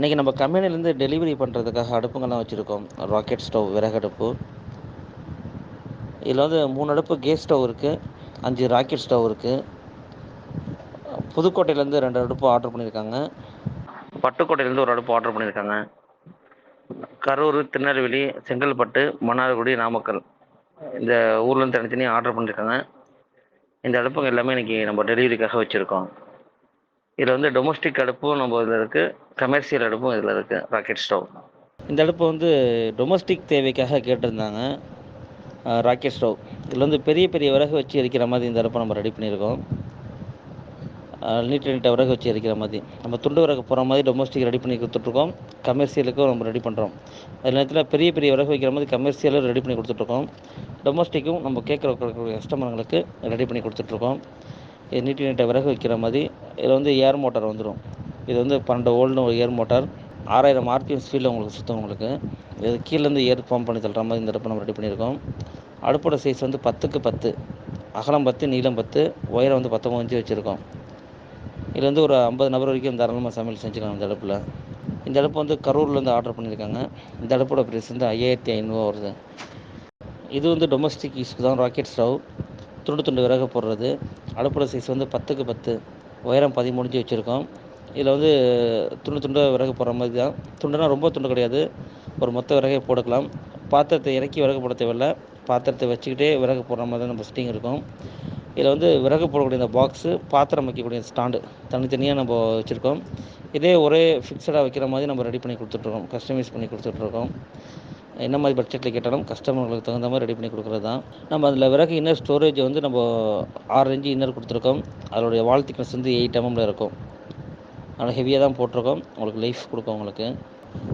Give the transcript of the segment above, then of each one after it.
இன்றைக்கி நம்ம கம்பெனிலேருந்து டெலிவரி பண்ணுறதுக்காக அடுப்புங்கள்லாம் வச்சுருக்கோம். ராக்கெட் ஸ்டவ் விறகடுப்பு. இதில் வந்து மூணு அடுப்பு கேஸ் ஸ்டவ் இருக்குது அஞ்சு ராக்கெட் ஸ்டவ் இருக்குது புதுக்கோட்டையிலேருந்து ரெண்டு அடுப்பு ஆர்டர் பண்ணியிருக்காங்க. பட்டுக்கோட்டையிலேருந்து ஒரு அடுப்பு ஆர்டர் பண்ணியிருக்காங்க. கரூர் திருநெல்வேலி செங்கல்பட்டு மன்னார்குடி நாமக்கல். இந்த ஊர்லேருந்து தனித்தனியாக ஆர்டர் பண்ணியிருக்காங்க. இந்த அடுப்புங்க எல்லாமே இன்றைக்கி நம்ம டெலிவரிக்காக வச்சுருக்கோம். இதில் வந்து டொமஸ்டிக் அடுப்பும் நம்ம இதில் இருக்குது கமர்ஷியல் அடுப்பும் இதில் இருக்குது ராக்கெட் ஸ்டவ் இந்த அடுப்பு வந்து டொமஸ்டிக் தேவைக்காக கேட்டிருந்தாங்க. ராக்கெட் ஸ்டவ் இதில் வந்து பெரிய பெரிய விறகு வச்சு எரிக்கிற மாதிரி இந்த அடுப்பை நம்ம ரெடி பண்ணியிருக்கோம். நீட்ட நீட்ட விறகு வச்சு எரிக்கிற மாதிரி. நம்ம துண்டு விறகு போகிற மாதிரி டொமஸ்டிக் ரெடி பண்ணி கொடுத்துட்ருக்கோம். கமர்ஷியலுக்கும் நம்ம ரெடி பண்ணுறோம் அதில் நேரத்தில் பெரிய பெரிய விறகு வைக்கிற மாதிரி கமர்ஷியலும் ரெடி பண்ணி கொடுத்துட்ருக்கோம். டொமஸ்டிக்கும் நம்ம கேட்குற கஸ்டமர்களுக்கு ரெடி பண்ணி கொடுத்துட்ருக்கோம். இது நீட்டி நீட்ட விறகு வைக்கிற மாதிரி இதில் வந்து ஏர் மோட்டார் வந்துடும். இது வந்து பன்னெண்டு ஓல்டு ஒரு ஏர் மோட்டார். ஆறாயிரம் ஆர்பிஎம் ஸ்பீடில் உங்களுக்கு சுத்தம் உங்களுக்கு. இது கீழேருந்து ஏர் பம்ப் பண்ணி தள்ளுற மாதிரி இந்த அடுப்பு நம்ம ரெடி பண்ணியிருக்கோம். அடுப்போட சைஸ் வந்து பத்துக்கு பத்து. அகலம் பத்து நீளம் பத்து. உயரம் வந்து பத்தொம்பது இன்ச்சு வச்சுருக்கோம். இதில் வந்து ஒரு ஐம்பது நபர் வரைக்கும் தாராளமாக சமையல் செஞ்சுக்கலாம் இந்த அடுப்பில். இந்த அடுப்பு வந்து கரூர்லேருந்து ஆர்டர் பண்ணியிருக்காங்க. இந்த அடுப்போட ப்ரைஸ் வந்து ஐயாயிரத்தி ஐநூறுவா வருது. இது வந்து டொமஸ்டிக் யூஸ்க்கு தான் ராக்கெட் ஸ்டவ் துண்டு துண்டு விறகு போடுறது. அடுப்போட சைஸ் வந்து பத்துக்கு பத்து. உயரம் பதிமூணு இன்ச்சு வச்சுருக்கோம். இதில் வந்து துண்டு துண்டாக விறகு போடுற மாதிரி தான். துண்டுனா ரொம்ப துண்டு கிடையாது. ஒரு மொத்த விறகை போட்டுக்கலாம். பாத்திரத்தை இறக்கி விறகு போட தேவையில்ல. பாத்திரத்தை வச்சுக்கிட்டே விறகு போடுற மாதிரி தான் நம்ம ஸ்டிங் இருக்கும். இதில் வந்து விறகு போடக்கூடிய இந்த பாக்ஸு பாத்திரம் வைக்கக்கூடிய ஸ்டாண்டு தனித்தனியாக நம்ம வச்சுருக்கோம். இதே ஒரே ஃபிக்ஸடாக வைக்கிற மாதிரி நம்ம ரெடி பண்ணி கொடுத்துட்ருக்கோம் கஸ்டமைஸ் பண்ணி கொடுத்துட்ருக்கோம் என்ன மாதிரி பட்ஜெட்டில் கேட்டாலும் கஸ்டமர்களுக்கு தகுந்த மாதிரி ரெடி பண்ணி கொடுக்குறது தான். நம்ம அதில் விறகு இன்னர் ஸ்டோரேஜ் வந்து நம்ம ஆறு இன்ச்சு இன்னர் கொடுத்துருக்கோம். அதனுடைய வால் திக்னஸ் வந்து எயிட் எம்எம்ல mm இருக்கும். அதனால் ஹெவியாக தான் போட்டிருக்கோம். உங்களுக்கு லைஃப் கொடுக்கும் உங்களுக்கு.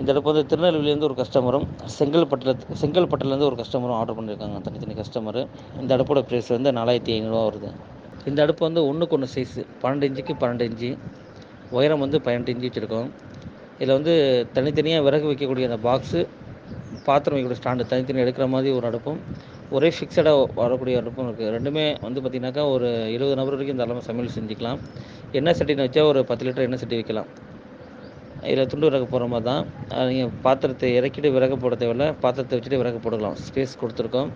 இந்த அடுப்பு வந்து திருநெல்வேலியிலேருந்து ஒரு கஸ்டமரும் செங்கல்பட்டில் செங்கல்பட்டுலேருந்து ஒரு கஸ்டமரும் ஆர்டர் பண்ணியிருக்காங்க தனித்தனி கஸ்டமரு இந்த அடுப்போட ப்ரைஸ் வந்து நாலாயிரத்தி ஐநூறுரூவா வருது. இந்த அடுப்பு வந்து ஒன்றுக்கு ஒன்று சைஸு பன்னெண்டு இன்ச்சுக்கு பன்னெண்டு இன்ச்சு உயரம் வந்து பன்னெண்டு இன்ச்சு வச்சுருக்கோம். இதில் வந்து தனித்தனியாக விறகு வைக்கக்கூடிய அந்த பாக்ஸு பாத்திரம் வைக்கிற ஸ்டாண்டு தனித்தனி எடுக்கிற மாதிரி ஒரு அடுப்பும் ஒரே ஃபிக்ஸடாக வரக்கூடிய அடுப்பும் இருக்குது ரெண்டுமே வந்து பார்த்திங்கனாக்கா ஒரு இருபது நபர் வரைக்கும் தாராளமாக சமையல் செஞ்சுக்கலாம். எண்ணெய் சட்டின்னு வச்சா ஒரு பத்து லிட்டர் எண்ணெய் சட்டி வைக்கலாம். இதில் துண்டு விறகு போகிற மாதிரி தான். நீங்கள் பாத்திரத்தை இறக்கிட்டு விறகு போட தேவையில்ல. பாத்திரத்தை வச்சுட்டு விறகு போடலாம் ஸ்பேஸ் கொடுத்துருக்கோம்.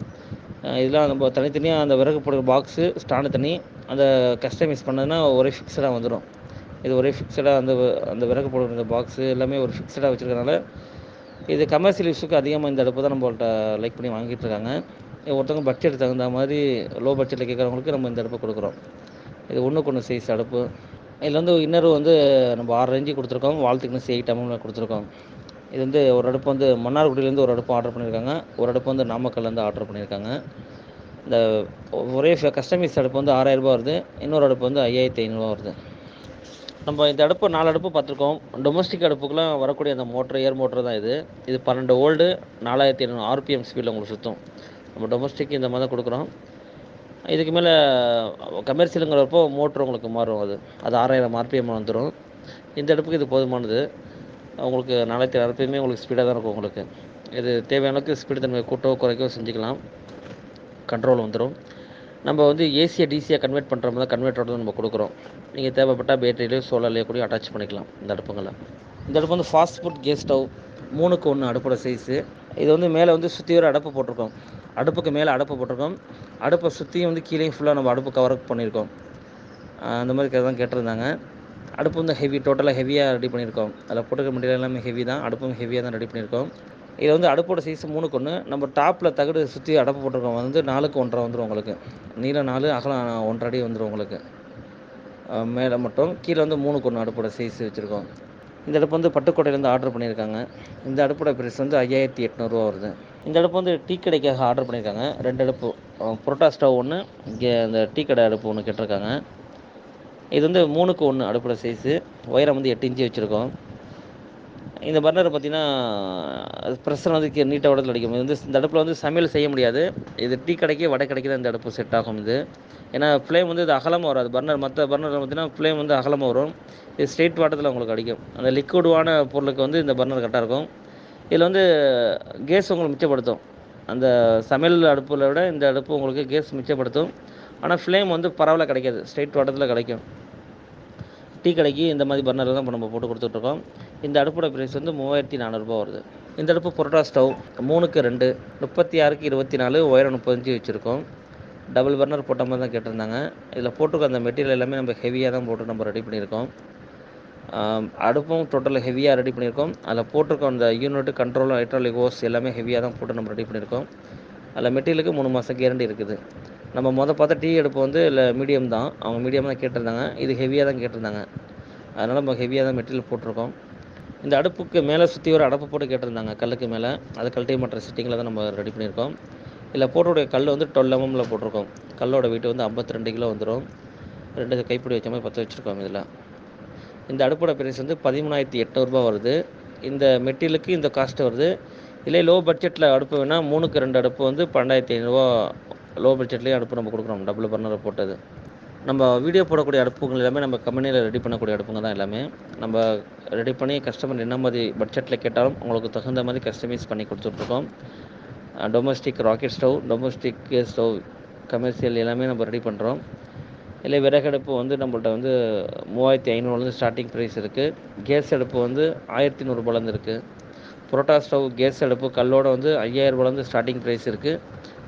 இதெல்லாம் நம்ம தனித்தனியாக அந்த விறகு போடுற பாக்ஸு ஸ்டாண்டு தனி. அந்த கஸ்டமைஸ் பண்ணதுன்னா ஒரே ஃபிக்ஸடாக வந்துடும் இது ஒரே ஃபிக்ஸடாக அந்த அந்த விறகு போடுற பாக்ஸு எல்லாமே ஒரு ஃபிக்ஸடாக வச்சுருக்கனால இது கமர்ஷியல் யூஸுக்கு அதிகமாக இந்த அடுப்பு தான் நம்மள்ட்ட லைக் பண்ணி வாங்கிட்டு இருக்காங்க. ஒருத்தவங்க பட்ஜெட் தகுந்த மாதிரி லோ பட்ஜெட்டில் கேட்குறவங்களுக்கு நம்ம இந்த அடுப்பு கொடுக்குறோம். இது ஒன்றுக்கு ஒன்று சைஸ் அடுப்பு. இதில் வந்து இன்னர் வந்து நம்ம ஆறு ரேஞ்சு கொடுத்துருக்கோம். வால் திக்னஸ் எயிட் கொடுத்துருக்கோம். இது வந்து ஒரு அடுப்பு வந்து மன்னார்குடியிலேருந்து ஒரு அடுப்பு ஆர்டர் பண்ணியிருக்காங்க ஒரு அடுப்பு வந்து நாமக்கல்லேருந்து ஆர்டர் பண்ணியிருக்காங்க இந்த ஒரே கஸ்டமைஸ் அடுப்பு வந்து ஆறாயிரரூபா வருது. இன்னொரு அடுப்பு வந்து ஐயாயிரத்தி ஐநூறுரூவா வருது. நம்ம இந்த அடுப்பு நாலு அடுப்பு பார்த்துருக்கோம். டொமஸ்டிக் அடுப்புக்கெலாம் வரக்கூடிய அந்த மோட்ரு ஏர் மோட்டர் தான் இது. இது பன்னெண்டு ஓல்டு நாலாயிரத்தி ஐநூறு ஆர்பிஎம் ஸ்பீடில் உங்களுக்கு சுற்றும் நம்ம டொமஸ்டிக் இந்த மாதிரி தான் கொடுக்குறோம். இதுக்கு மேலே கமர்ஷியலுங்கிறப்போ மோட்ரு உங்களுக்கு மாறும் அது. அது ஆறாயிரம் ஆர்பிஎம் வந்துடும் இந்த அடுப்புக்கு இது போதுமானது. உங்களுக்கு நாலாயிரத்தி ஆர்பிஎம்மே உங்களுக்கு ஸ்பீடாக தான் இருக்கும் உங்களுக்கு. இது தேவையான அளவுக்கு ஸ்பீடு தன்மை கூட்டோ குறைக்கோ செஞ்சுக்கலாம். கண்ட்ரோல் வந்துடும் நம்ம வந்து ஏசியை டிசியாக கன்வெர்ட் பண்ணுற மாதிரி தான் நம்ம கொடுக்குறோம். நீங்கள் தேவைப்பட்டால் பேட்டரியிலையோ சோலார்லேயோ கூட அட்டாச் பண்ணிக்கலாம் இந்த அடுப்புங்களை இந்த அடுப்பு வந்து ஃபாஸ்ட் ஃபுட் கேஸ் ஸ்டவ் மூணுக்கு ஒன்று அடுப்போட சைஸு இது வந்து மேலே வந்து சுற்றி ஒரு அடுப்பு போட்டிருக்கோம். அடுப்புக்கு மேலே அடுப்பு போட்டிருக்கோம். அடுப்பை சுற்றியும் வந்து கீழே ஃபுல்லாக நம்ம அடுப்பு கவர் பண்ணியிருக்கோம். அந்த மாதிரி தான் கேட்டிருந்தாங்க. அடுப்பு வந்து ஹெவி டோட்டலாக ஹெவியாக ரெடி பண்ணியிருக்கோம். அதில் போட்டுக்க மெட்டீரியல் எல்லாமே ஹெவி தான். அடுப்பும் ஹெவியாக தான் ரெடி பண்ணியிருக்கோம். இதில் வந்து அடுப்போட சைஸ் மூணுக்கு ஒன்று நம்ம டாப்பில் தகடு சுற்றி அடப்பு போட்டிருக்கோம். வந்து நாலுக்கு ஒன்றரை வந்துடும் உங்களுக்கு. நீளம் நாலு அகலம் ஒன்றரை அடி வந்துடும் உங்களுக்கு. மேலே மட்டும். கீழே வந்து மூணுக்கு ஒன்று அடுப்போட சைஸ் வச்சுருக்கோம். இந்த அடுப்பு வந்து பட்டுக்கோட்டையிலேருந்து ஆர்டர் பண்ணியிருக்காங்க. இந்த அடுப்போட ப்ரைஸ் வந்து ஐயாயிரத்தி எட்நூறுரூவா வருது. இந்த அடுப்பு வந்து டீ கடைக்காக ஆர்டர் பண்ணியிருக்காங்க. ரெண்டு அடுப்பு. புரோட்டா ஸ்டவ் ஒன்று இங்கே இந்த டீ கடை அடுப்பு ஒன்று கேட்டிருக்காங்க. இது வந்து மூணுக்கு ஒன்று அடுப்போட சைஸு. உயரம் வந்து எட்டு இன்ச்சு வச்சுருக்கோம். இந்த பர்னர் பார்த்தீங்கன்னா ப்ரெஷர் வந்து நீட்டாக உடத்தில் அடிக்கும். இது வந்து இந்த அடுப்பில் வந்து சமையல் செய்ய முடியாது. இது டீ கடைக்கு வடை கடைக்கு தான் இந்த அடுப்பு செட் ஆகும் இது. ஏன்னா ஃப்ளேம் வந்து இது அகலமாக வராது. பர்னர் மற்ற பர்னர் பார்த்தீங்கன்னா ஃப்ளேம் வந்து அகலமாக வரும். இது ஸ்ட்ரெயிட் வாட்டத்தில் உங்களுக்கு அடிக்கும். அந்த லிக்விடுவான பொருளுக்கு வந்து இந்த பர்னர் கரெக்டாக இருக்கும். இதில் வந்து கேஸ் உங்களுக்கு மிச்சப்படுத்தும். அந்த சமையல் அடுப்பில் விட இந்த அடுப்பு உங்களுக்கு கேஸ் மிச்சப்படுத்தும். ஆனால் ஃப்ளேம் வந்து பரவாயில்ல கிடைக்காது. ஸ்ட்ரெயிட் வாட்டத்தில் கிடைக்கும். டீ கடைக்கு இந்த மாதிரி பர்னரில் தான் இப்போ நம்ம போட்டு கொடுத்துட்ருக்கோம் இந்த அடுப்போட ப்ரைஸ் வந்து மூவாயிரத்தி நானூறுரூபா வருது. இந்த அடுப்பு புரோட்டா ஸ்டவ் மூணுக்கு ரெண்டு முப்பத்தி ஆறுக்கு இருபத்தி நாலு உயரம் முப்பத்தஞ்சு வச்சுருக்கோம். டபுள் பர்னர் போட்ட மாதிரி தான் கேட்டிருந்தாங்க. இதில் போட்டிருக்க அந்த மெட்டீரியல் எல்லாமே நம்ம ஹெவியாக தான் போட்டு நம்ம ரெடி பண்ணியிருக்கோம். அடுப்பும் டோட்டலாக ஹெவியாக ரெடி பண்ணியிருக்கோம். அதில் போட்டிருக்க அந்த யூனிட் கண்ட்ரோலும் ஹைட்ராலிக் ஓஸ் எல்லாமே ஹெவியாக தான் போட்டு நம்ம ரெடி பண்ணியிருக்கோம். அதில் மெட்டீரியலுக்கு மூணு மாதம் கேரண்டி இருக்குது. நம்ம மொதல் பார்த்தா டீ அடுப்பு வந்து இல்லை மீடியம் தான். அவங்க மீடியம் தான் கேட்டிருந்தாங்க. இது ஹெவியாக தான் கேட்டிருந்தாங்க. அதனால் நம்ம ஹெவியாக தான் மெட்டீரியல் போட்டிருக்கோம். இந்த அடுப்புக்கு மேலே சுற்றி ஒரு அடப்பு போட்டு கேட்டிருந்தாங்க. கல்லுக்கு மேலே. அது கழட்டி மற்ற சிட்டிங்கில் தான் நம்ம ரெடி பண்ணியிருக்கோம். இல்லை போட்டுடைய கல் வந்து டுவெல் எம்எம்மில் போட்டிருக்கோம். கல்லோட வெயிட் வந்து 52 கிலோ வந்துடும் ரெண்டு கைப்பிடி வச்ச மாதிரி பற்ற வச்சுருக்கோம் இதில். இந்த அடுப்போட பிரைஸ் வந்து பதிமூணாயிரத்தி எட்நூறுபா வருது. இந்த மெட்டீரியலுக்கு இந்த காஸ்ட் வருது. இல்லை லோ பட்ஜெட்டில் அடுப்பு வேணால் மூணுக்கு ரெண்டு அடுப்பு வந்து பன்னெண்டாயிரத்தி ஐநூறுரூவா லோ பட்ஜெட்லேயே அடுப்பு நம்ம கொடுக்குறோம். டபுள் பர்னரை போட்டது. நம்ம வீடியோ போடக்கூடிய அடுப்புகள் எல்லாமே நம்ம கம்பெனியில் ரெடி பண்ணக்கூடிய அடுப்புங்க தான் எல்லாமே. நம்ம ரெடி பண்ணி கஸ்டமர் என்ன மாதிரி பட்ஜெட்டில் கேட்டாலும் உங்களுக்கு தகுந்த மாதிரி கஸ்டமைஸ் பண்ணி கொடுத்துட்ருக்கோம். Domestic rocket stove domestic stove commercial எல்லாமே நம்ம ரெடி பண்ணுறோம் இல்லை விறகடுப்பு வந்து நம்மள்ட்ட வந்து மூவாயிரத்தி ஐநூறுலேருந்து ஸ்டார்டிங் ப்ரைஸ் இருக்குது கேஸ் அடுப்பு வந்து ஆயிரத்தி நூறுரூபாலேருந்து இருக்குது புரோட்டா ஸ்டவ் கேஸ் அடுப்பு கல்லோட வந்து ஐயாயிரரூபாலேருந்து ஸ்டார்டிங் ப்ரைஸ் இருக்குது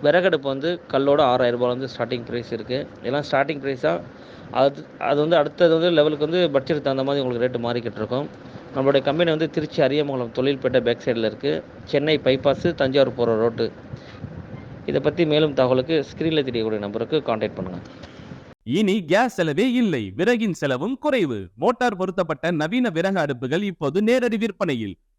விறகடுப்பு வந்து கல்லோட ஆறாயிரரூபாலேருந்து ஸ்டார்டிங் ப்ரைஸ் இருக்குது இதெல்லாம் ஸ்டார்டிங் ப்ரைஸாக அது அது வந்து அடுத்தது வந்து லெவலுக்கு வந்து பட்ஜெட் தகுந்த மாதிரி உங்களுக்கு ரேட்டு மாறிக்கிட்டு இருக்கும். நம்மளுடைய கம்பெனி வந்து திருச்சி அரியமங்கலம் தொழில்பேட்டை பேக் சைடில் இருக்குது சென்னை பைபாஸு தஞ்சாவூர் போகிற ரோட்டு இதை பற்றி மேலும் தகவலுக்கு ஸ்க்ரீனில் தெரியக்கூடிய நம்பருக்கு காண்டாக்ட் பண்ணுங்கள் இனி கேஸ் செலவே இல்லை. விறகின் செலவும் குறைவு. மோட்டார் பொருத்தப்பட்ட நவீன விறகு அடுப்புகள் இப்போது நேரடி விற்பனையில்.